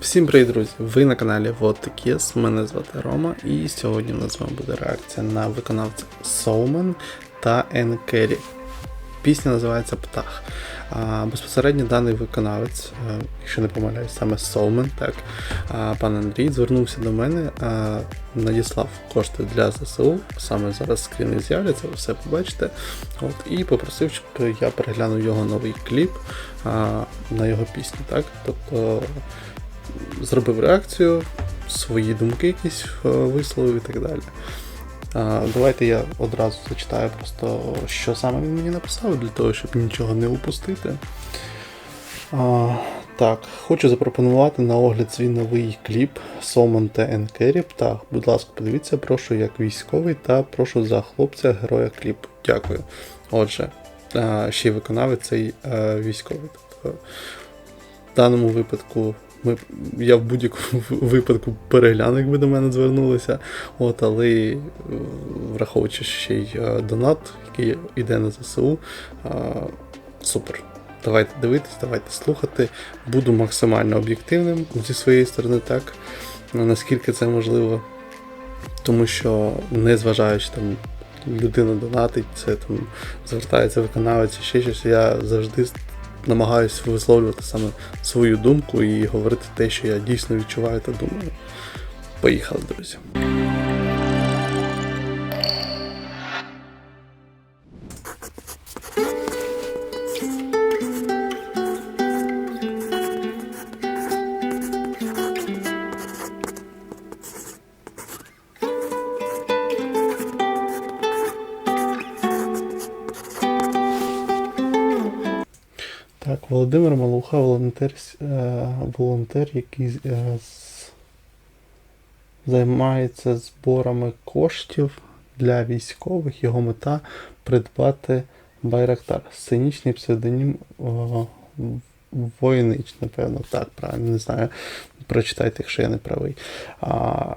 Всім привіт, друзі! Ви на каналі Вот Такіс, мене звати Рома, і сьогодні у нас з вами буде реакція на виконавця Соумен та Енкері. Пісня називається Птах. А, безпосередньо даний виконавець, е, якщо не помиляюсь, саме Соумен, так, а, пан Андрій звернувся до мене, а, надіслав кошти для ЗСУ. Саме зараз скріни з'являться, ви все побачите. От, і попросив, щоб я переглянув його новий кліп а, на його пісню. Так? Тобто зробив реакцію, свої думки якісь е, висловив і так далі. Давайте я одразу зачитаю просто, що саме він мені написав, для того, щоб нічого не упустити. Так, хочу запропонувати на огляд свій новий кліп Сомон та Енкері Птах. Будь ласка, подивіться, прошу як військовий та прошу за хлопця героя кліпу. Дякую. Отже, ще й виконавець цей е, військовий. Тобто, в даному випадку ми, я в будь-якому випадку перегляну, якби до мене звернулися. От, але е, враховуючи ще й е, донат, який йде на ЗСУ, е, супер. Давайте дивитись, давайте слухати. Буду максимально об'єктивним зі своєї сторони, так, наскільки це можливо. Тому що, незважаючи там, людина донатить, це там звертається виконавець, ще щось, я завжди намагаюся висловлювати саме свою думку і говорити те, що я дійсно відчуваю та думаю. Поїхали, друзі. Володимир Малуха, волонтер, е, волонтер який е, займається зборами коштів для військових. Його мета придбати Байрактар. Сценічний псевдонім Воїнич, напевно, так, правильно, не знаю. Прочитайте, якщо я не правий. А,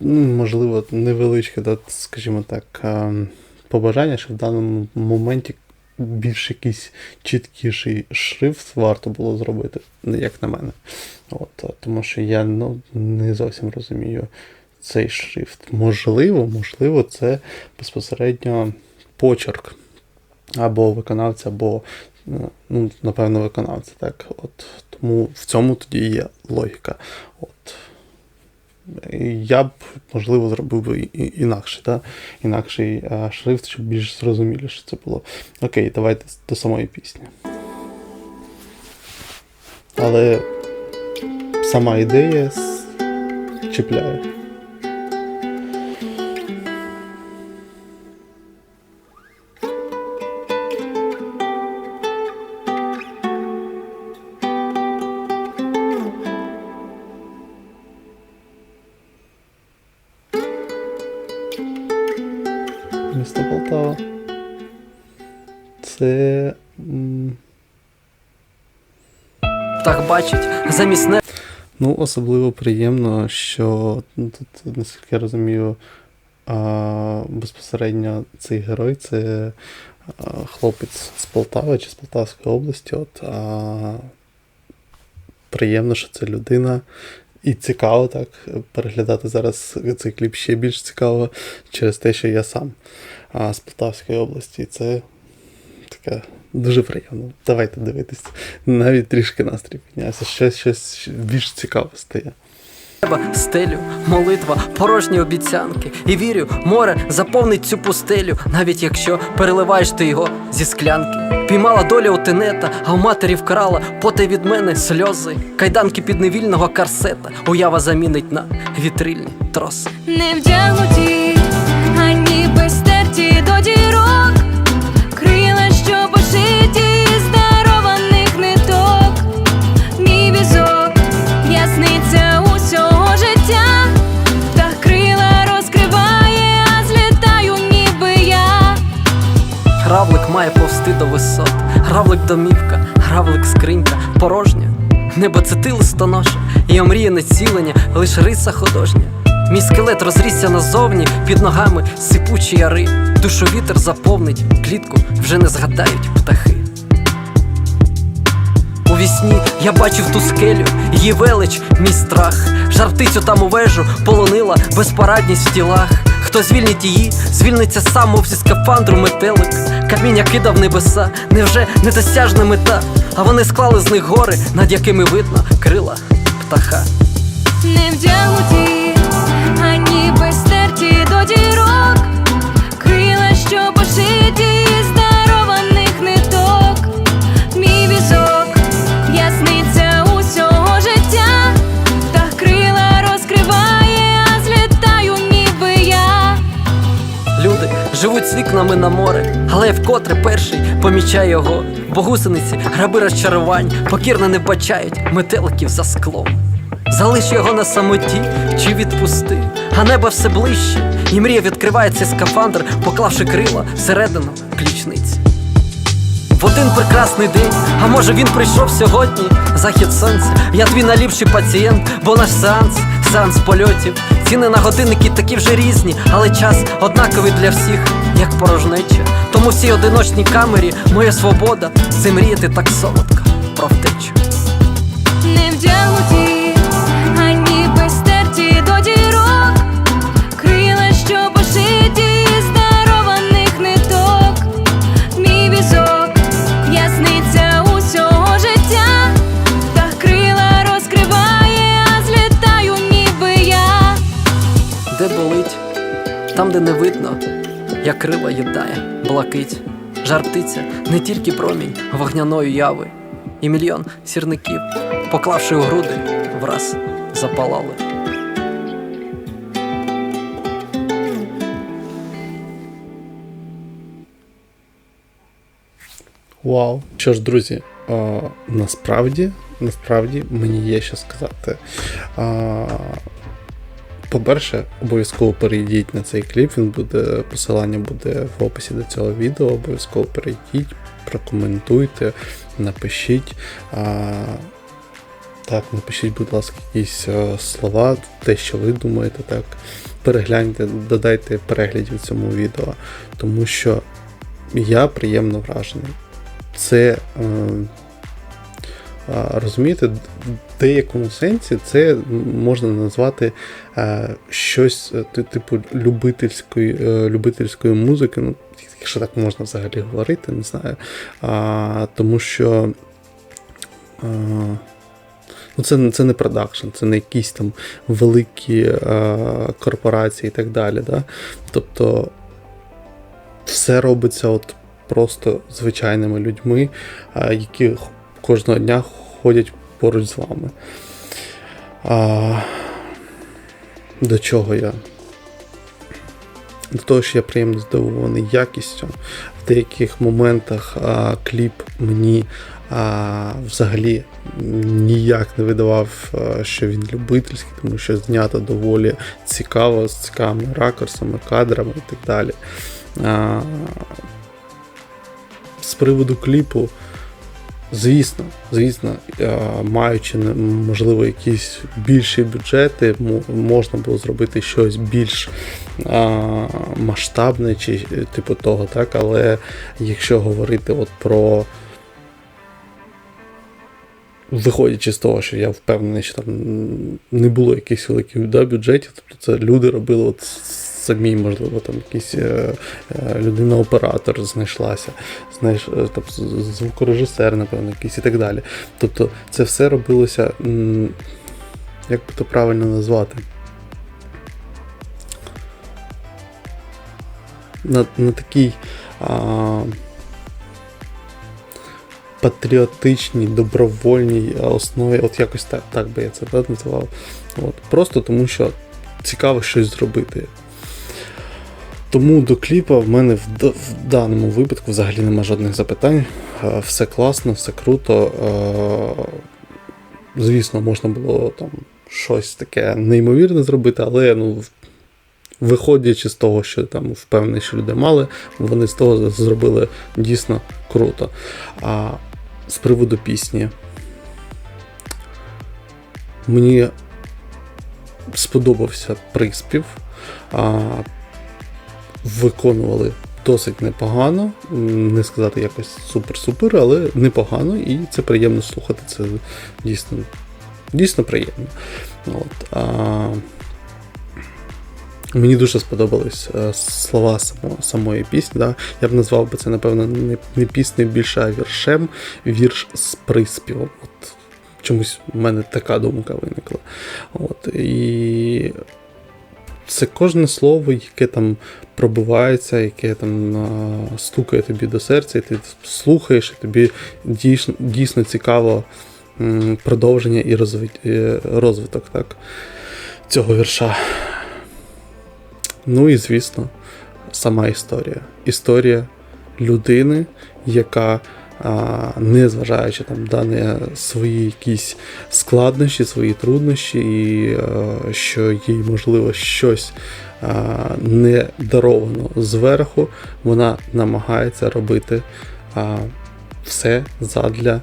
ну, можливо, невеличке, скажімо так, ем, побажання, що в даному моменті більш якийсь чіткіший шрифт варто було зробити, як на мене. От, тому що я ну, не зовсім розумію цей шрифт. Можливо, можливо, це безпосередньо почерк або виконавця, або, ну, напевно, виконавця. Так? От, тому в цьому тоді є логіка. От. Я б, можливо, зробив би інакше, да? інакший шрифт, щоб більш зрозуміліше це було. Окей, давайте до самої пісні. Але сама ідея чіпляє. Місто Це. Так бачить, замість не Ну, особливо приємно, що ну, тут, наскільки я розумію, а, безпосередньо цей герой це а, хлопець з Полтави чи з Полтавської області. От, а, приємно, що це людина. І цікаво так переглядати зараз цей кліп ще більш цікаво через те, що я сам з Полтавської області. Це таке дуже приємно. Давайте дивитись. Навіть трішки настрій піднявся. Щось, щось більш цікаве стає. треба стелю, молитва, порожні обіцянки. І вірю, море заповнить цю пустелю, навіть якщо переливаєш ти його зі склянки. Піймала доля у тенета, а в матері вкрала поте від мене сльози, кайданки підневільного карсета, уява замінить на вітрильні троси. Не вдягнуті, має повсти до висот, гравлик домівка, гравлик скринька, порожня. Небо це ти листоноша, і омріяне цілення, лиш риса художня. Мій скелет розрісся назовні, під ногами сипучі яри. Душу вітер заповнить, клітку вже не згадають птахи. У вісні я бачив ту скелю, її велич, мій страх. Жартицю там у вежу полонила безпарадність в тілах. Хто звільнить її, звільниться сам, мов зі скафандру метелик. Каміння кидав небеса, невже недосяжна мета? А вони склали з них гори, над якими видно крила птаха. не вдягуті, ані без безстерті до дірок, крила, що пошиті вікнами на море, але я вкотре перший помічаю його. Бо гусениці, граби розчарувань, покірно не бачають метеликів за склом. Залиш його на самоті чи відпусти, а небо все ближче, і мрія відкривається скафандр, поклавши крила всередину ключниці. В один прекрасний день, а може він прийшов сьогодні, захід сонця. Я твій найліпший пацієнт, бо наш сеанс, сеанс польотів. Ціни на годинники такі вже різні, але час однаковий для всіх, як порожнеча. Тому в цій одиночній камері моя свобода це мріяти так солодко про втечу. не вдягнуті, ані безстерті до дірок, крила, що пошиті з ниток, мій візок, ясниця усього життя, та крила розкриває, а злітаю ніби я. Де болить, там, де не видно, як крила їдає, блакить, жар птиця, не тільки промінь вогняної яви, і мільйон сірників, поклавши у груди, враз запалали. Вау. Що ж, друзі, а, насправді, насправді мені є що сказати. А, по-перше, обов'язково перейдіть на цей кліп. Він буде, посилання буде в описі до цього відео. Обов'язково перейдіть, прокоментуйте, напишіть. А, так, напишіть, будь ласка, якісь е, слова, те, що ви думаєте, так. Перегляньте, додайте переглядів цьому відео, тому що я приємно вражений. Це, е, розумієте, в деякому сенсі це можна назвати щось е, типу любительської, е, любительської музики, ну, якщо так можна взагалі говорити, не знаю. А, тому що. А, Ну, це, це не продакшн, це не якісь там великі е, корпорації і так далі. Да? Тобто все робиться от просто звичайними людьми, е, які кожного дня ходять поруч з вами. А, до чого я? До того, що я приємно здивований якістю. В деяких моментах а, кліп мені а, взагалі ніяк не видавав, а, що він любительський, тому що знято доволі цікаво, з цікавими ракурсами, кадрами і так далі. А, з приводу кліпу, звісно, звісно, е, маючи можливо якісь більші бюджети, можна було зробити щось більш масштабне чи е, типу того, так. Але якщо говорити от про. Виходячи з того, що я впевнений, що там не було якихось великих да, бюджетів, тобто це люди робили от самі, можливо, там якийсь е, е, людина-оператор знайшлася, знаєш, е, там звукорежисер, напевно, якийсь і так далі. Тобто це все робилося, як би то правильно назвати? На, на такій а, патріотичній, добровольній основі, от якось так, так би я це да, називав. От, просто тому що цікаво щось зробити. Тому до кліпа в мене в, в даному випадку взагалі нема жодних запитань. Е, Все класно, все круто. Е, Звісно, можна було там щось таке неймовірне зробити, але ну, виходячи з того, що там впевнений, що люди мали, вони з того зробили дійсно круто. А з приводу пісні. Мені сподобався приспів. А, виконували досить непогано. Не сказати якось супер-супер, але непогано, і це приємно слухати. Це дійсно, дійсно приємно. От, а, Мені дуже сподобались е, слова само, самої пісні. Да? Я б назвав би це, напевно, не, не піснею більше, а віршем, вірш з приспівом. От, чомусь в мене така думка виникла. От, і це кожне слово, яке там пробивається, яке там стукає тобі до серця, і ти слухаєш, і тобі дійсно, дійсно цікаво продовження і розвиток так, цього вірша. Ну і звісно, сама історія. Історія людини, яка, а, незважаючи там да, свої якісь складнощі, свої труднощі, і е, що їй можливо щось не даровано зверху, вона намагається робити все задля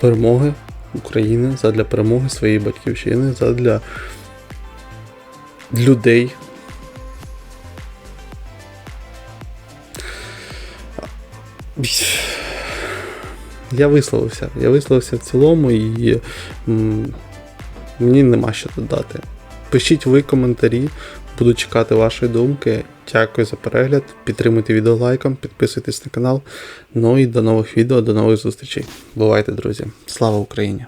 перемоги України, задля перемоги своєї батьківщини, задля людей. Я висловився. Я висловився в цілому і мені нема що додати. Пишіть ви коментарі, буду чекати вашої думки. Дякую за перегляд. Підтримуйте відео лайком, підписуйтесь на канал. Ну і до нових відео, до нових зустрічей. Бувайте, друзі! Слава Україні!